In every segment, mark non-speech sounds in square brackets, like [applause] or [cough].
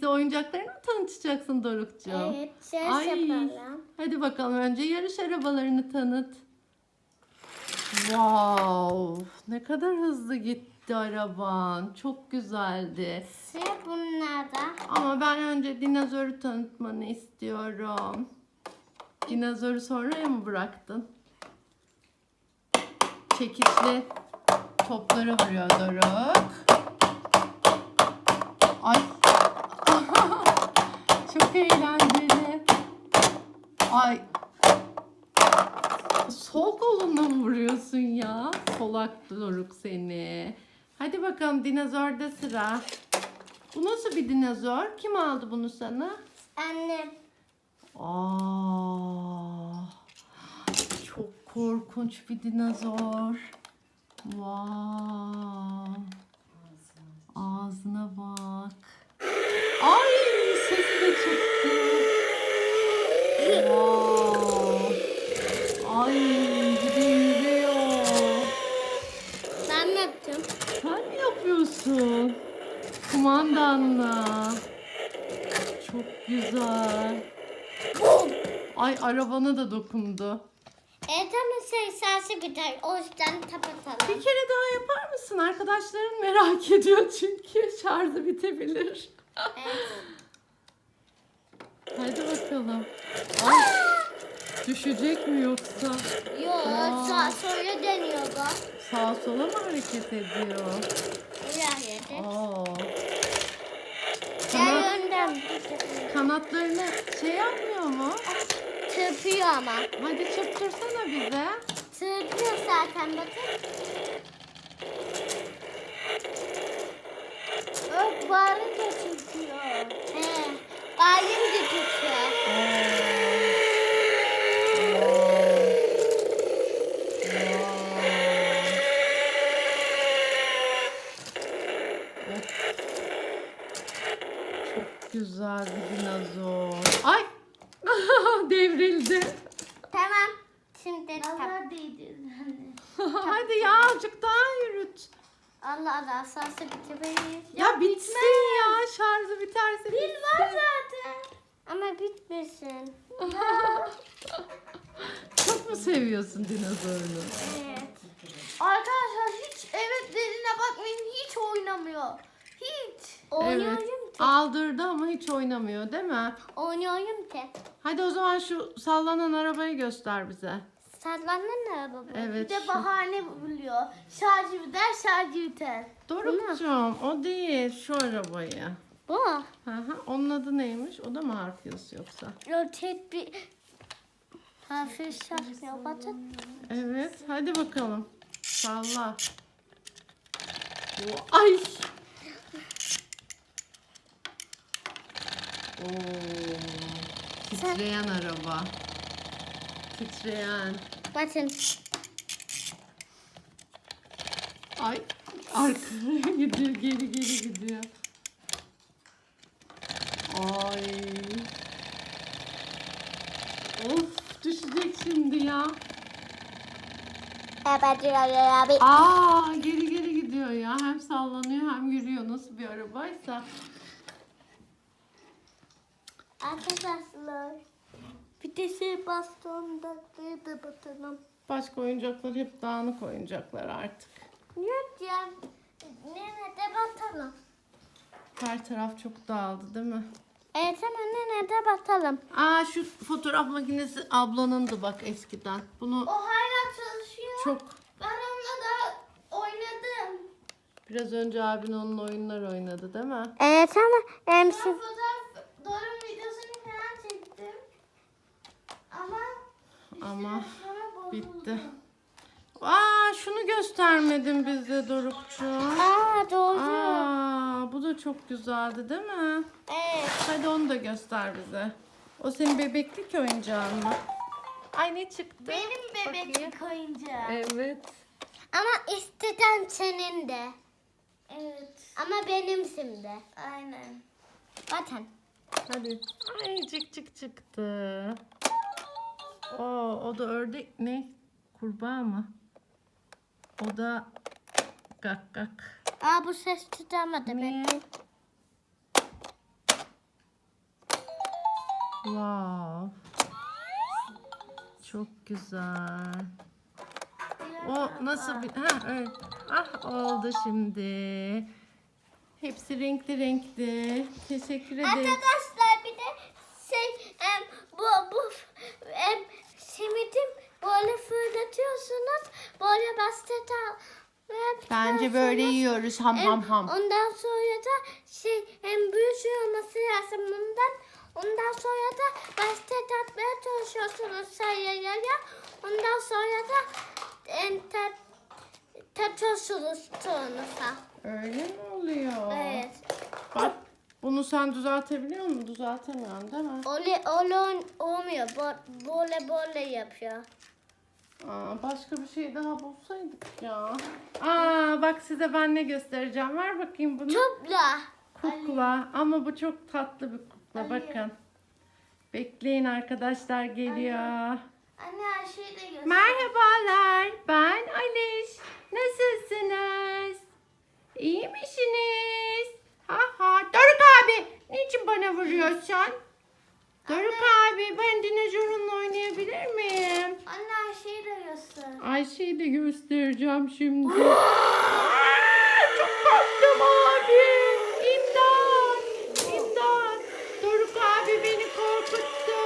bize oyuncaklarını mı tanıtacaksın Dorukcuğum? Evet, ses Ay. yapalım. Hadi bakalım önce yarış arabalarını tanıt. Wow, ne kadar hızlı gitti araban. Çok güzeldi. Sıra bunlarda. Ama ben önce dinozoru tanıtmanı istiyorum. Dinozoru sonraya mı bıraktın? Çekiçli topları vuruyor Doruk. Ay. Çok eğlenceli. Ay. Sol kolunla mı vuruyorsun ya? Solak Doruk seni. Hadi bakalım dinozorda sıra. Bu nasıl bir dinozor? Kim aldı bunu sana? Annem. Aa, çok korkunç bir dinozor. Wow. Ağzına bak. Ay sesi de çıktı. Wow. Ay bir de yürüyor. Ben mi yaptım? Sen mi yapıyorsun? Kumandanla. Güzel. Ay arabana da dokundu. Evet ama sayısı biter. O yüzden kapatalım. Bir kere daha yapar mısın? Arkadaşların merak ediyor çünkü şarjı bitebilir. Evet. Hadi bakalım. Ay, düşecek mi yoksa? Yok, sağ sola dönüyor bu. Sağa sola mı hareket ediyor? İlerledi. Aa. Kanatlarını şey yapmıyor mu? tırpıyor ama. Hadi çırptırsana bize. Tırpıyor zaten bakın. Bak bağırınca tırpıyor. He. Bağırınca tırpıyor. Çok güzel bir dinozor. Ay! Devrildi. Tamam. Şimdi Allah değdin. Hadi ya azıcık daha yürüt. Allah Allah sası bitemeyiz. Ya bitsin ya. Şarjı biterse Pil bitsin. var zaten. Ama bitmesin. [laughs] Çok mu seviyorsun dinozorunu? Evet. Arkadaşlar hiç evet dediğine bakmayın hiç oynamıyor. Hiç. Oynuyorum Evet. ki. Aldırdı ama hiç oynamıyor değil mi? Oynuyorum ki. Hadi o zaman şu sallanan arabayı göster bize. Sallanan araba bu. Evet. Bir de bahane buluyor. Şarjı biter, şarjı biter. Dorukcuğum o değil şu arabayı. Bu. Hı hı. Onun adı neymiş? O da mı Arfius yoksa? Rotet bir hafif şarjı batın. Evet. Hadi bakalım. Salla. O- Ay. Oo. Titreyen araba. Titreyen. Bakın. Ay. Arkaya [laughs] gidiyor. Geri geri gidiyor. Ay. Of düşecek şimdi ya. Aa geri geri gidiyor ya. Hem sallanıyor hem yürüyor. Nasıl bir arabaysa. Arkadaşlar. Bir de şey bastonda da batalım. Başka oyuncaklar hep dağınık oyuncaklar artık. Yok ya. Nerede batalım? Her taraf çok dağıldı değil mi? Evet ama nerede batalım? Aa şu fotoğraf makinesi ablanındı bak eskiden. Bunu O hala çalışıyor. çok Ben onunla da oynadım. biraz önce abin onun oyunlar oynadı değil mi? Evet ama emsi. Ben fotoğraf Ama bitti. Aa şunu göstermedin bize Dorukçuğum. Aa doğru. Aa bu da çok güzeldi değil mi? Evet. Hadi onu da göster bize. O senin bebeklik oyuncağın mı? Ay ne çıktı? Benim bebeklik oyuncağım. Evet. Ama isteden senin de. Evet. Ama benimsin de. Aynen. Bakın. Hadi. Ay cık cık çıktı. O da ördek ne? Kurbağa mı? O da gak gak. Aa bu ses tutamadı Niye? bekle. Wow. Çok güzel. O nasıl bir... Ha, evet. Ah oldu şimdi. Hepsi renkli renkli. Teşekkür ederim. Arkadaşlar bir de şey em, bu bu em, simidim böyle fırlatıyorsunuz. Böyle bastet al. ve Bence böyle yiyoruz ham Em, ham ham. Ondan sonra da şey hem büyük şey olması lazım bundan. Ondan sonra da bastet atmaya çalışıyorsunuz sayıya. Ondan sonra da em, tat, tatıyorsunuz tonusa. Öyle mi oluyor? Evet. Bak bunu sen düzeltebiliyor musun? Düzeltemiyorsun değil mi? Öyle, öyle olmuyor. Böyle böyle yapıyor. Aa, başka bir şey daha bulsaydık ya. Aa, bak size ben ne göstereceğim. Ver bakayım bunu. Topla. Kukla ama bu çok tatlı bir kukla Ali. bakın. Bekleyin arkadaşlar geliyor. Anne her şeyi de göster. Merhabalar ben Aliş. Nasılsınız? İyi misiniz? Ha ha. Doruk abi niçin bana vuruyorsun? Doruk abi ben dinozorunla oynayabilir miyim? Anne her şeyi de göster. Ayşe'yi de göstereceğim şimdi. [gasps] Çok korktum abi. İmdat. İmdat. Doruk abi beni korkuttu.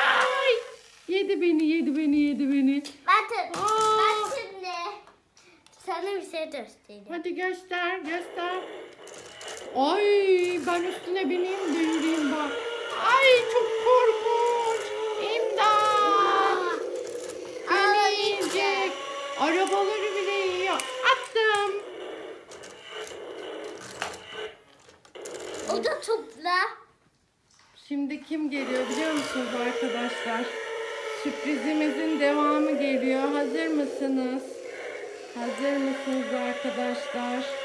Ay. Yedi beni, yedi beni, yedi beni. Ben, de, Aa. ben şimdi sana bir şey göstereyim. Hadi göster, göster. Ay ben üstüne bineyim de yürüyeyim bak. Ay çok korkunç. İmdat. Beni yiyecek. Arabaları bile yiyor. Attım. O da topla. Şimdi kim geliyor biliyor musunuz arkadaşlar? Sürprizimizin devamı geliyor. Hazır mısınız? Hazır mısınız arkadaşlar?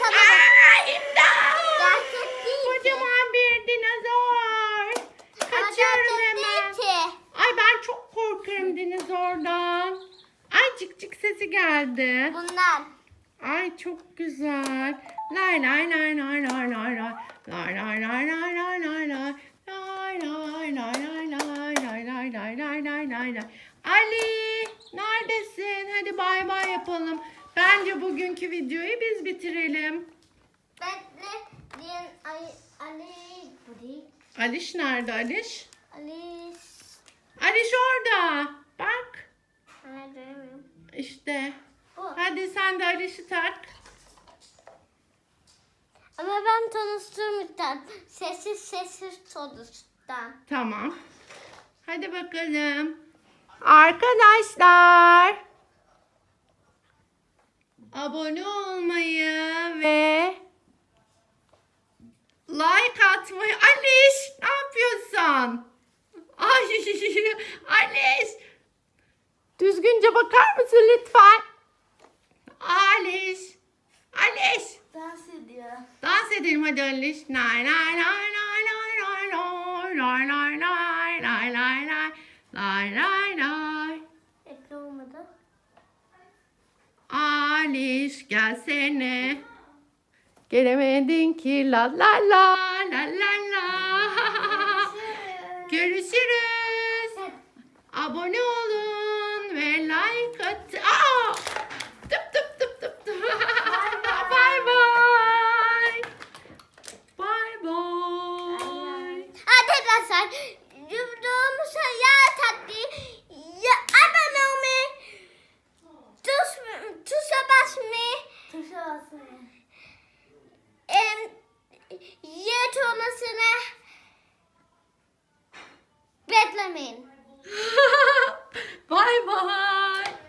Bak. Aa, imdat. Gerçek değil ki. Kocaman bir dinozor. Kaçıyorum hemen. Ay ben çok korkarım dinozordan. Ay cik cik sesi geldi. Bundan. Ay çok güzel. Lay lay lay lay lay lay lay. Lay lay lay lay lay lay lay. Lay lay lay lay lay lay lay lay lay lay lay lay. Ali neredesin? Hadi bay bay yapalım. Bence bugünkü videoyu biz bitirelim. Ben de diyen Ali. Aliş nerede Aliş? Ali, Aliş orada. Bak. nerede? İşte. Bu. Hadi sen de Aliş'i tak. Ama ben tanıştığımdan sessiz sessiz tanıştım. Tamam. Hadi bakalım. Arkadaşlar. Abone olmayı ve like atmayı. Aliş ne yapıyorsun? Ay Aliş. Düzgünce bakar mısın lütfen? Aliş. Aliş. Dans ediyor. Dans edelim hadi Aliş. Nay nay nay nay nay nay nay nay nay nay nay nay nay nay nay nay Ekle olmadı. Aliş gelsene. Gelemedin ki la la la la la la. [laughs] Görüşürüz. Abone olun